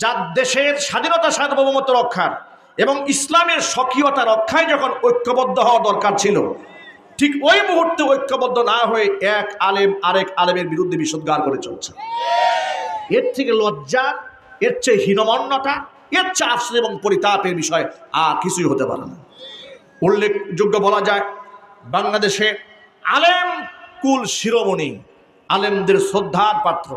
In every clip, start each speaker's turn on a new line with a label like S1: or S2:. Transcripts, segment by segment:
S1: যার দেশের স্বাধীনতা সার্বভৌমত্ব রক্ষার এবং ইসলামের স্বকীয়তা রক্ষায় যখন ঐক্যবদ্ধ হওয়া দরকার ছিল, ঠিক ওই মুহূর্তে ঐক্যবদ্ধ না হয়ে এক আলেম আরেক আলেমের বিরুদ্ধে বিষোদ্গার করে চলছে। এর থেকে লজ্জা, এর চেয়ে হীনমন্যতা, এর চেয়ে আফসোস এবং পরিতাপের বিষয় আর কিছুই হতে পারে না। উল্লেখযোগ্য বলা যায়, বাংলাদেশে আলেম কুল শিরোমণি, আলেমদের শ্রদ্ধার পাত্র।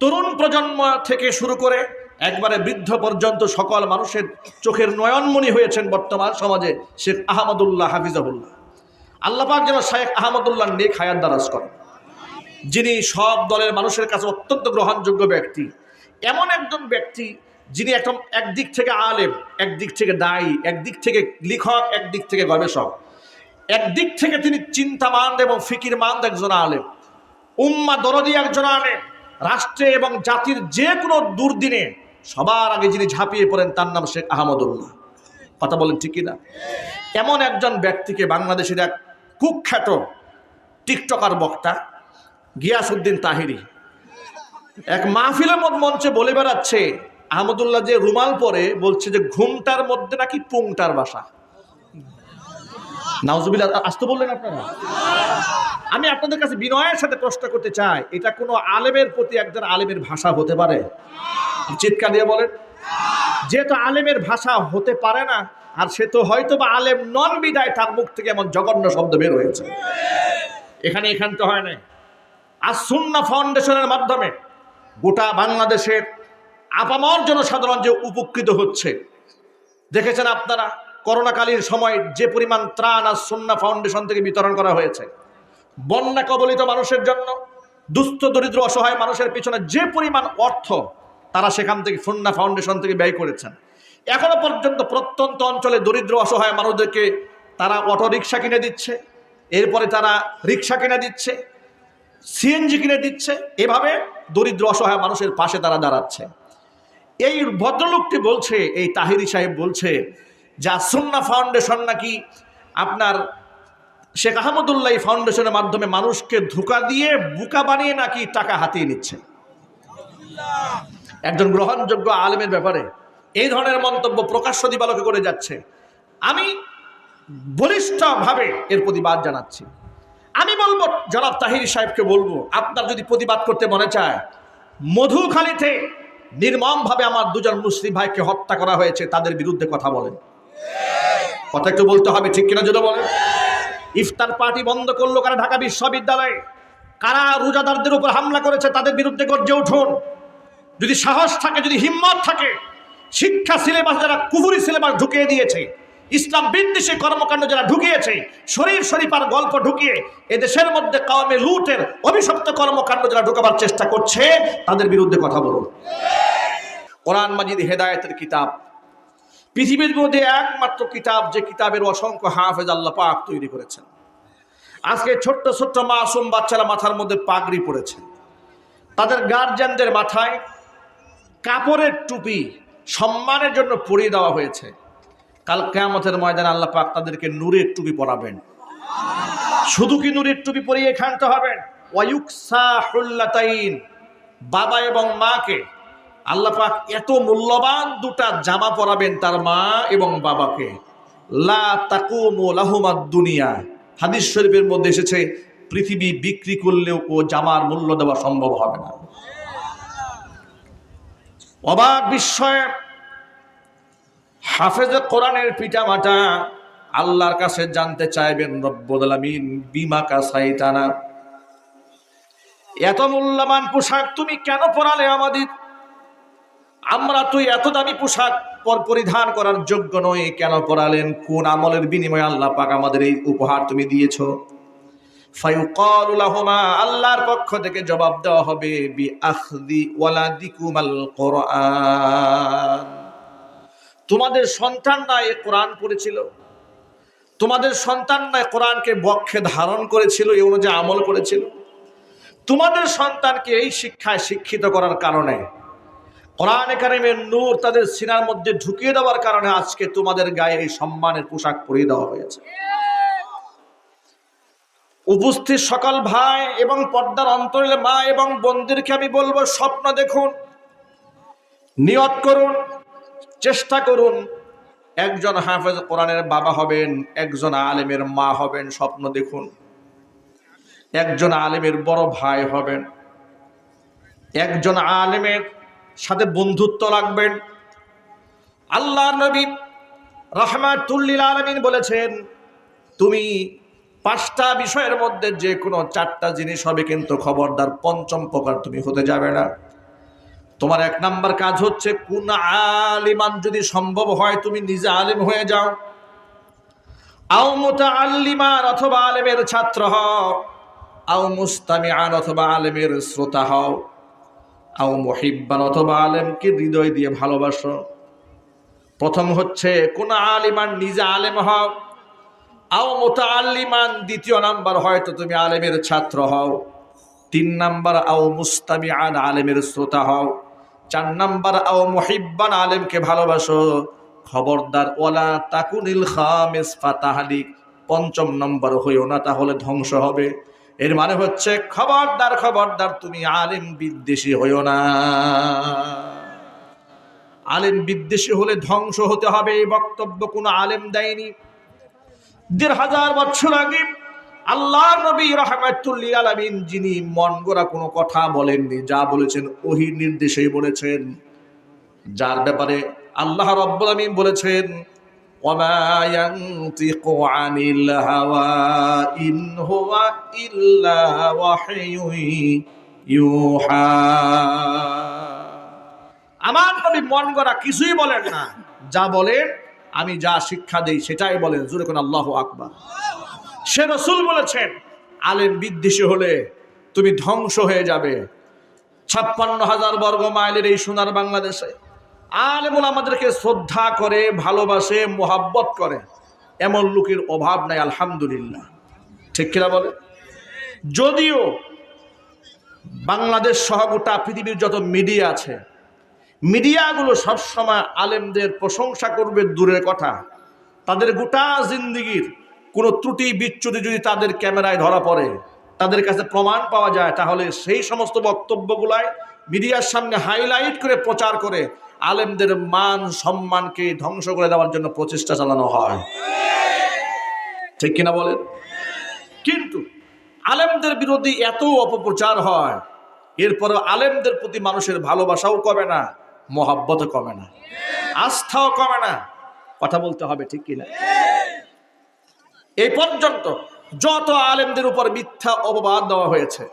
S1: তরুণ প্রজন্ম থেকে শুরু করে একবারে বৃদ্ধ পর্যন্ত সকল মানুষের চোখের নয়নমণি হয়েছেন বর্তমান সমাজে শেখ আহমদুল্লাহ হাফিজাবুল্লাহ। আল্লাপাক যেন শেখ আহমদুল্লাহ নেক হায়াত দারাজ করেন। যিনি সব দলের মানুষের কাছে অত্যন্ত গ্রহণযোগ্য ব্যক্তি, এমন একজন ব্যক্তি যিনি একদম একদিক থেকে আলেম, একদিক থেকে দায়ী, একদিক থেকে লিখক, একদিক থেকে গবেষক। একদিক থেকে তিনি চিন্তামান এবং ফিকির মান্দ একজন আলেম। উম্মা দরদি একজন আলেম। রাষ্ট্রে এবং জাতির যে কোনো দুর্দিনে সবার আগে যিনি ঝাঁপিয়ে পড়েন তার নাম শেখ আহমদুল্লাহ। কথা বলেন ঠিকই না এমন একজন ব্যক্তিকে বাংলাদেশের এক কুখ্যাত টিকটকার বক্তা, গিয়াসউদ্দিন তাহিরি, এক মাহফিলের মধ্যে মঞ্চে বলে বেড়াচ্ছে, আহমদুল্লাহ যে রুমাল পরে বলছে যে ঘুমটার মধ্যে নাকি পুংটার বাসা। নাউজুবিল্লাহ আসতে বললেন আপনারা? আমি আপনাদের কাছে বিনয়ের সাথে প্রশ্ন করতে চাই, এটা কোনো আলেমের প্রতি একজন আলেমের ভাষা হতে পারে? চিৎকার দিয়ে বলেন যেহেতু আলেমের ভাষা হতে পারে না, আর সে তো হয়তো বা আলেম নন বিদায়, তার মুখ থেকে এমন জঘন্য শব্দ বের হয়েছে। এখানে এখান তো হয় নাই। আর সুন্না ফাউন্ডেশনের মাধ্যমে গোটা বাংলাদেশের আপামর জনসাধারণ যে উপকৃত হচ্ছে, দেখেছেন আপনারা, করোনাকালীন সময় যে পরিমাণ ত্রাণ আর সুন্না ফাউন্ডেশন থেকে বিতরণ করা হয়েছে বন্যা কবলিত মানুষের জন্য, দুস্থ, দরিদ্র, অসহায় মানুষের পিছনে যে পরিমাণ অর্থ তারা সেখান থেকে সুন্না ফাউন্ডেশন থেকে ব্যয় করেছেন। এখনও পর্যন্ত প্রত্যন্ত অঞ্চলে দরিদ্র অসহায় মানুষদেরকে তারা অটো রিক্সা কিনে দিচ্ছে, এরপরে তারা রিক্সা কিনে দিচ্ছে, সিএনজি কিনে দিচ্ছে, এভাবে দরিদ্র অসহায় মানুষের পাশে তারা দাঁড়াচ্ছে। এই ভদ্রলোকটি বলছে, এই তাহিরি সাহেব বলছে যা সুন্না ফাউন্ডেশন নাকি আপনার শেখ আহমদুল্লাহ ফাউন্ডেশনের মাধ্যমে মানুষকে ধোকা দিয়ে বুকা বানিয়ে নাকি টাকা হাতিয়ে নিচ্ছে। একজন গ্রহণযোগ্য আলেমের ব্যাপারে এই ধরনের মন্তব্য প্রকাশ্য দিবালকে করে যাচ্ছে। আমি বলিষ্ঠভাবে এর প্রতিবাদ জানাচ্ছি। আমি বলব, জনাব তাহির সাহেবকে বলব, আপনার যদি প্রতিবাদ করতে মনে চায়, মধুখালীতে নির্মমভাবে আমার দুজন মুসলিম ভাইকে হত্যা করা হয়েছে, তাদের বিরুদ্ধে কথা বলেন। কথা একটু বলতে হবে, ঠিক কিনা যদি বলেন? ইফতার পার্টি বন্ধ করল কারা? ঢাকা বিশ্ববিদ্যালয়ে কারা রোজাদারদের উপর হামলা করেছে? তাদের বিরুদ্ধে গর্জে উঠুন। যদি সাহস থাকে, যদি হিম্মত থাকে, শিক্ষা সিলেবাস যারা কুহুরি সিলেবাস ঢুকিয়ে দিয়েছে, ইসলাম বিদ্বেষী কর্মকাণ্ড যারা ঢুকিয়েছে, শরীর শরীফার গল্প ঢুকিয়ে এদেশের মধ্যে কাওমে লুটের অভিশপ্ত কর্মকাণ্ড যারা ঢুকাবার চেষ্টা করছে, তাদের বিরুদ্ধে কথা বলুন। কোরআন মাজিদ হেদায়তের কিতাব। পৃথিবীর মধ্যে একমাত্র কিতাব যে কিতাবের অসংখ্য হাফেজ আল্লাহ পাক তৈরি করেছেন। আজকে ছোট্ট ছোট্ট মাসুম বাচ্চারা মাথার মধ্যে পাগড়ি পড়েছে তাদের গার্জিয়ানদের মাথায় কাপড়ের টুপি সম্মানের জন্য পরিয়ে দেওয়া হয়েছে। কাল কেয়ামতের ময়দানে আল্লাহ পাক তাদেরকে নূরের টুপি পরাবেন। শুধু কি নূরের টুপি পরিয়ে খানতে হবেন বাবা এবং মাকে। আল্লাহ পাক এত মূল্যবান দুটা জামা পরাবেন তার মা এবং বাবাকে। লা দুনিয়া। হাদিস শরীফের মধ্যে এসেছে, পৃথিবী বিক্রি করলেও ও জামার মূল্য দেওয়া সম্ভব হবে না। অবাক বিস্ময়ে হাফেজে কোরআনের পিতামাতা আল্লাহর কাছে জানতে চাইবেন, রব্বুল আলামিন, বিমা কাসাইতানা? এত মূল্যবান পোশাক তুমি কেন পরালে আমাদের আমরা তুই এত দামি পোশাক পর পরিধান করার যোগ্য নই, কেন পরালেন? কোন আমলের বিনিময়ে আল্লাহ পাক আমাদের এই উপহার তুমি দিয়েছ? ফায়ুকালু লাহুমা, আল্লাহর পক্ষ থেকে জবাব দেওয়া হবে বি আখদি ওয়ালাদিকুমাল কোরআন তোমাদের সন্তানরা এই কোরআন পড়েছিল। তোমাদের সন্তানরা কোরআনকে বক্ষে ধারণ করেছিল এই অনুযায়ী আমল করেছিল। তোমাদের সন্তানকে এই শিক্ষায় শিক্ষিত করার কারণে, কোরআন একাডেমির নূর তাদের সিনার মধ্যে ঢুকিয়ে দেওয়ার কারণে আজকে তোমাদের গায়ে এই সম্মানের পোশাক পরিয়ে দেওয়া হয়েছে। উপস্থিত সকল ভাই এবং পর্দার অন্তরের মা এবং বোনদেরকে আমি বলব, স্বপ্ন দেখুন, নিয়ত করুন, চেষ্টা করুন। একজন হাফেজ কোরআনের বাবা হবেন, একজন আলেমের মা হবেন, স্বপ্ন দেখুন। একজন আলেমের বড় ভাই হবেন। একজন আলেমের সাথে বন্ধুত্ব রাখবেন। আল্লাহ নবী রহমাতুল্লিল আলমিন বলেছেন, তুমি পাঁচটা বিষয়ের মধ্যে যে কোনো চারটা জিনিস হবে কিন্তু খবরদার পঞ্চম প্রকার তুমি হতে যাবে না। তোমার এক নাম্বার কাজ হচ্ছে, কোন আলিমান যদি সম্ভব হয় তুমি নিজে আলিম হয়ে যাও। আও মোতা আল্লিমান অথবা আলেমের ছাত্র হও। আও মুস্তামিয়ান অথবা আলেমের শ্রোতা হও। আও মহিব্বান অথবা আলেমকে হৃদয় দিয়ে ভালোবাসো। প্রথম হচ্ছে, কোন আলিমান নিজে আলেম হও। আও মোতা আল্লিমান দ্বিতীয় নাম্বার হয়তো তুমি আলেমের ছাত্র হও। তিন নাম্বার, আও মুস্তামি আন আলেমের শ্রোতা হও। চার নাম্বার, আও মহিব্বান, আলেমকে ভালোবাসো। খবরদার ওলা তাকুনিল খামেস ফাতাহালিক। পঞ্চম নম্বর হইও না, তাহলে ধ্বংস হবে। এর মানে হচ্ছে, খবরদার খবরদার, তুমি আলেম বিদ্বেষী হইও না। আলেম বিদ্বেষী হলে ধ্বংস হতে হবে, এই বক্তব্য কোনো আলেম দেয়নি। দেড় হাজার বছর আগে আল্লাহ নবী রহমাতুল্লি আলমিন যিনি মন গোড়া কোনো কথা বলেননি, যা বলেছেন ওহি নির্দেশেই বলেছেন। যার ব্যাপারে আল্লাহ রব্বুল আমিন বলেছেন আমার নবী মন গড়া কিছুই বলেন না, যা বলেন আমি যা শিক্ষা দেই সেটাই বলেন, জোরে কোন আল্লাহ আকবার। সে রসুল বলেছেন, আলেম বিদ্বেষী হলে তুমি ধ্বংস হয়ে যাবে। ছাপ্পান্ন হাজার বর্গ মাইলের এই সোনার বাংলাদেশে আলেমুল আমাদেরকে শ্রদ্ধা করে, ভালোবাসে, মোহাব্বত করে। এমন লোকের অভাব নাই, আলহামদুলিল্লাহ। ঠিক কিনা বলে যদিও বাংলাদেশ সহ গোটা পৃথিবীর যত মিডিয়া আছে মিডিয়াগুলো সবসময় আলেমদের প্রশংসা করবে দূরের কথা। তাদের গোটা জিন্দিগির কোনো ত্রুটি, বিচ্যুতি যদি তাদের ক্যামেরায় ধরা পড়ে, তাদের কাছে প্রমাণ পাওয়া যায়, তাহলে সেই সমস্ত বক্তব্যগুলাই মিডিয়ার সামনে হাইলাইট করে প্রচার করে আলেমদের মান সম্মানকে ধ্বংস করে দেওয়ার জন্য প্রচেষ্টা চালানো হয়। ঠিক কিনা বলেন? কিন্তু আলেমদের বিরোধী এত অপপ্রচার হয় এরপরে আলেমদের প্রতি মানুষের ভালোবাসাও কমে না। মহাব্বতও কমে না। আস্থাও কমে না। কথা বলতে হবে ঠিক কিনা? এই পর্যন্ত যত আলেমদের উপর মিথ্যা অপবাদ দেওয়া হয়েছে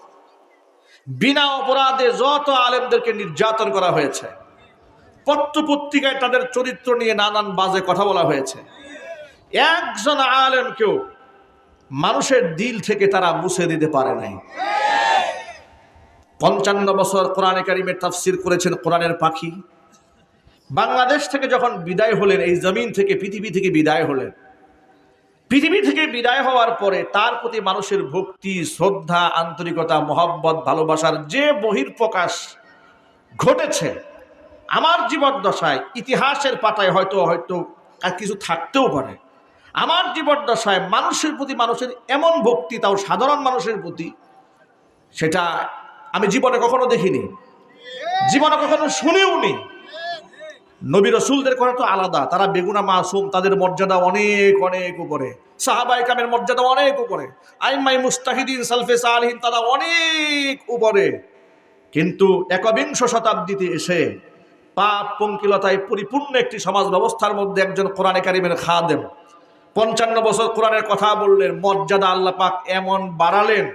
S1: বিনা অপরাধে যত আলেমদেরকে নির্যাতন করা হয়েছে পত্র পত্রিকায় তাদের চরিত্র নিয়ে নানান বাজে কথা বলা হয়েছে একজন আলেমকেও মানুষের দিল থেকে তারা মুছে দিতে পারে নাই। পঞ্চান্ন বছর কোরআনে কারিমের তাফসির করেছেন কোরআনের পাখি। বাংলাদেশ থেকে যখন বিদায় হলেন, এই জমিন থেকে, পৃথিবী থেকে বিদায় হলেন, পৃথিবী থেকে বিদায় হওয়ার পরে তার প্রতি মানুষের ভক্তি, শ্রদ্ধা, আন্তরিকতা, মহব্বত, ভালোবাসার যে বহির্প্রকাশ ঘটেছে, আমার জীবদ্দশায়, ইতিহাসের পাতায় হয়তো হয়তো কিছু থাকতেও পারে। আমার জীবদ্দশায় মানুষের প্রতি মানুষের এমন ভক্তি, তাও সাধারণ মানুষের প্রতি, সেটা আমি জীবনে কখনো দেখিনি। জীবনে কখনো শুনেও নি নবী রসুলদের কথা তো আলাদা। তারা বেগুনা মাসুম, তাদের মর্যাদা অনেক অনেক উপরে। সাহাবাই কামের মর্যাদা অনেক উপরে। আইমাই মুস্তাহিদিন, সালফে সালহীন, তারা অনেক উপরে। কিন্তু একবিংশ শতাব্দীতে এসে পাপ পঙ্কিলতায় পরিপূর্ণ একটি সমাজ ব্যবস্থার মধ্যে একজন কোরআনে কারিমের খাদেম। পঞ্চান্ন বছর কোরআনের কথা বললেন, মর্যাদা আল্লাহ পাক এমন বাড়ালেন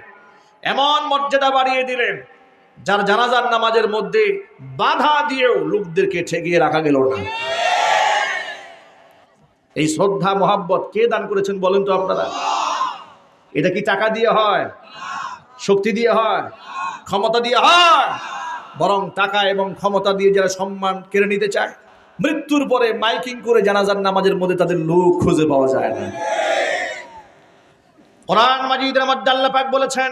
S1: এমন মর্যাদা বাড়িয়ে দিলেন, যার জানাজার নামাজের মধ্যে বাধা দিয়েও লোকদেরকে ঠেকিয়ে রাখা গেল না। এই শ্রদ্ধা, মোহাব্বত কে দান করেছেন বলেন তো আপনারা? এটা কি টাকা দিয়ে হয়? শক্তি দিয়ে হয়? ক্ষমতা দিয়ে হয়? বরং টাকা এবং ক্ষমতা দিয়ে যারা সম্মান কেড়ে নিতে চায়, মৃত্যুর পরে মাইকিং করে জানাজার নামাজের মধ্যে তাদের লোক খুঁজে পাওয়া যায় না। কোরআন মাজিদের মধ্যে পাক বলেছেন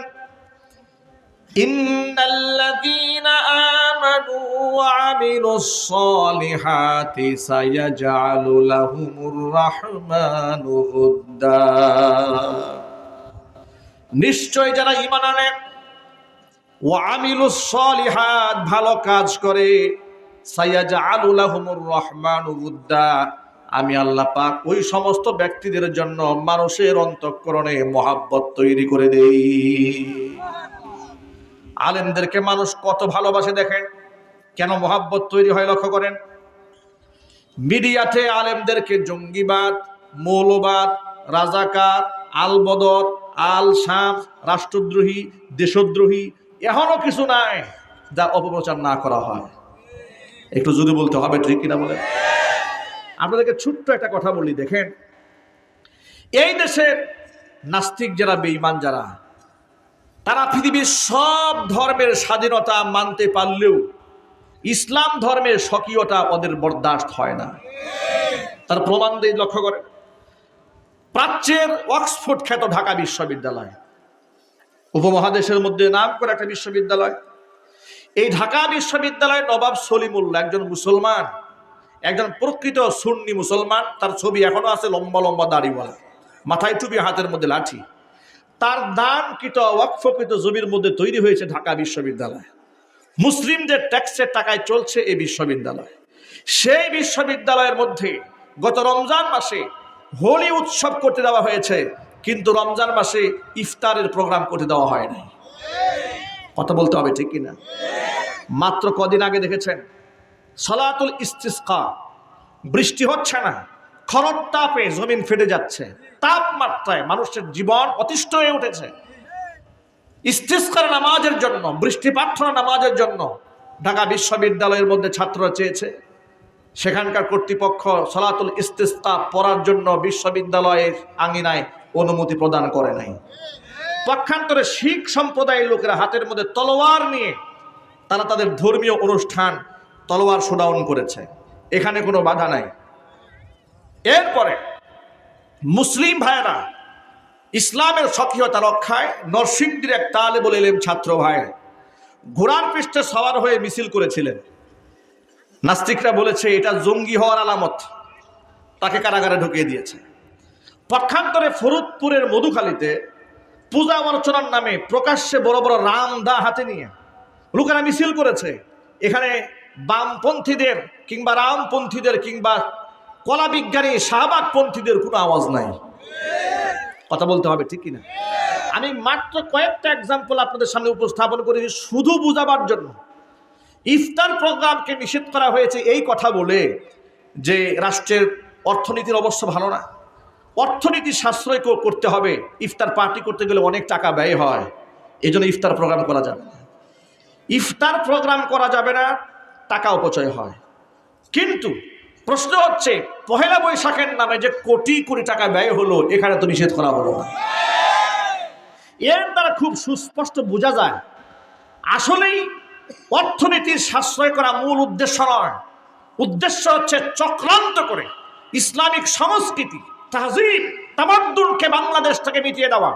S1: إن الذين آمنوا وعملوا الصالحات سيجعل لهم الرحمن غدا নিশ্চয় যারা ইমান আনে ও আমিলুস সলিহাত ভালো কাজ করে সাইয়াজআলুলাহুমুর রহমানু উদ্দা আমি আল্লাহ পাক ওই সমস্ত ব্যক্তিদের জন্য মানুষের অন্তঃকরণে মহাব্বত তৈরি করে দেই আলেমদেরকে মানুষ কত ভালোবাসে দেখেন? কেন মহাব্বত তৈরি হয় লক্ষ্য করেন? মিডিয়াতে আলেমদেরকে জঙ্গিবাদ, মৌলবাদ, রাজাকার আল বদর আল শাম রাষ্ট্রদ্রোহী, দেশদ্রোহী, এখনও কিছু নাই যা অপপ্রচার না করা হয়। একটু যদি বলতে হবে ঠিক কিনা বলে আপনাদেরকে ছোট্ট একটা কথা বলি, দেখেন। এই দেশের নাস্তিক যারা, বেঈমান যারা তারা পৃথিবীর সব ধর্মের স্বাধীনতা মানতে পারলেও ইসলাম ধর্মের স্বকীয়তা ওদের বরদাস্ত হয় না। তার প্রমাণ দিয়ে লক্ষ্য করে প্রাচ্যের অক্সফোর্ড খ্যাত ঢাকা বিশ্ববিদ্যালয়। উপমহাদেশের মধ্যে নাম করে একটা বিশ্ববিদ্যালয়। এই ঢাকা বিশ্ববিদ্যালয় নবাব সলিমুল্লাহ একজন মুসলমান, একজন প্রকৃত সুন্নি মুসলমান। তার ছবি এখনও আছে লম্বা লম্বা দাড়িওয়ালা। মাথায় টুপি, হাতের মধ্যে লাঠি। তার দানকৃত, ওয়াকফকৃত জমির মধ্যে তৈরি হয়েছে ঢাকা বিশ্ববিদ্যালয়। মুসলিমদের ট্যাক্সের টাকায় চলছে এই বিশ্ববিদ্যালয়। সেই বিশ্ববিদ্যালয়ের মধ্যে গত রমজান মাসে হোলি উৎসব করতে দেওয়া হয়েছে, কিন্তু রমজান মাসে ইফতারের প্রোগ্রাম করতে দেওয়া হয় নাই। কথা বলতে হবে ঠিক কিনা? মাত্র কদিন আগে দেখেছেন, সলাতুল ইস্তিসকা, বৃষ্টি হচ্ছে না। খরর তাপে জমিন ফেটে যাচ্ছে। তাপমাত্রায় মানুষের জীবন অতিষ্ঠ হয়ে উঠেছে। ইস্তিস্কার নামাজের জন্য, বৃষ্টি প্রার্থনা নামাজের জন্য ঢাকা বিশ্ববিদ্যালয়ের মধ্যে ছাত্ররা চেয়েছে। সেখানকার কর্তৃপক্ষ সলাতুল ইস্তিস্কা পড়ার জন্য বিশ্ববিদ্যালয়ের আঙিনায় অনুমতি প্রদান করে নাই। পক্ষান্তরে শিখ সম্প্রদায়ের লোকেরা হাতের মধ্যে তলোয়ার নিয়ে তারা তাদের ধর্মীয় অনুষ্ঠান তলোয়ার শোডাউন করেছে। এখানে কোনো বাধা নাই। এরপরে মুসলিম ভাইয়েরা ইসলামের সক্রিয়তা রক্ষায় নরসিংদীর এক তালে বলে এলেন ছাত্র ভাই ঘোড়ার পৃষ্ঠে সওয়ার হয়ে মিছিল করেছিলেন। নাস্তিকরা বলেছে, এটা জঙ্গি হওয়ার আলামত। তাকে কারাগারে ঢুকিয়ে দিয়েছে। পক্ষান্তরে ফরুদপুরের মধুখালীতে পূজা অর্চনার নামে প্রকাশ্যে বড় বড় রাম দা হাতে নিয়ে লোকেরা মিছিল করেছে। এখানে বামপন্থীদের কিংবা রামপন্থীদের কিংবা কলা বিজ্ঞানী শাহবাগপন্থীদের কোনো আওয়াজ নাই। কথা বলতে হবে, ঠিক কিনা? আমি মাত্র কয়েকটা এক্সাম্পল আপনাদের সামনে উপস্থাপন করেছি শুধু বুঝাবার জন্য। ইফতার প্রোগ্রামকে নিষেধ করা হয়েছে এই কথা বলে যে রাষ্ট্রের অর্থনীতির অবশ্য ভালো না। অর্থনীতি সাশ্রয় করতে হবে, ইফতার পার্টি করতে গেলে অনেক টাকা ব্যয় হয় এই জন্য ইফতার প্রোগ্রাম করা যাবে না। ইফতার প্রোগ্রাম করা যাবে না, টাকা অপচয় হয়। কিন্তু প্রশ্ন হচ্ছে, পহেলা বৈশাখের নামে যে কোটি কোটি টাকা ব্যয় হলো, এখানে তো নিষেধ করা হলো না। এর দ্বারা খুব সুস্পষ্ট বোঝা যায়, আসলেই অর্থনীতির সাশ্রয় করা মূল উদ্দেশ্য নয়। উদ্দেশ্য হচ্ছে চক্রান্ত করে ইসলামিক সংস্কৃতি, তাহজিব তামাদ্দুনকে বাংলাদেশ থেকে মিটিয়ে দেওয়া।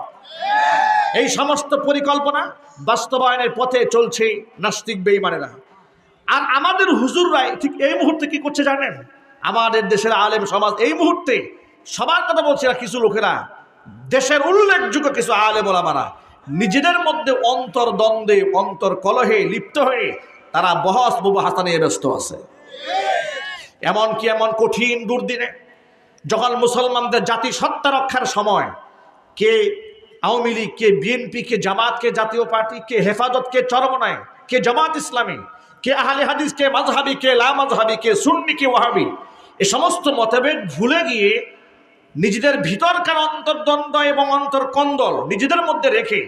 S1: এই সমস্ত পরিকল্পনা বাস্তবায়নের পথে চলছে নাস্তিক বেইমানেরা আর আমাদের হুজুররাই ঠিক এই মুহূর্তে কি করছে জানেন? আমাদের দেশের আলেম সমাজ এই মুহূর্তে সবার কথা বলছে না, কিছু লোকেরা। দেশের উল্লেখযোগ্য কিছু আলেম ওলামারা নিজেদের মধ্যে অন্তর দ্বন্দ্বে অন্তর কলহে লিপ্ত হয়ে তারা বহস বুবু হাসা নিয়ে ব্যস্ত আছে। এমন কি এমন কঠিন দুর্দিনে যখন মুসলমানদের জাতি সত্তা রক্ষার সময় কে আওয়ামী লীগ, কে বিএনপি, কে জামাত, কে জাতীয় পার্টি, কে হেফাজত, কে চরমনায়, কে জামাত ইসলামী, কে আহলে হাদিস, কে মাজহাবি কে লা মাজহাবি কে সুন্নি, কে ওয়াহাবি এ সমস্ত মতভেদ ভুলে গিয়ে নিজেদের ভিতরকার অন্তর্দ্বন্দ্ব এবং অন্তর্কন্দল নিজেদের মধ্যে রেখে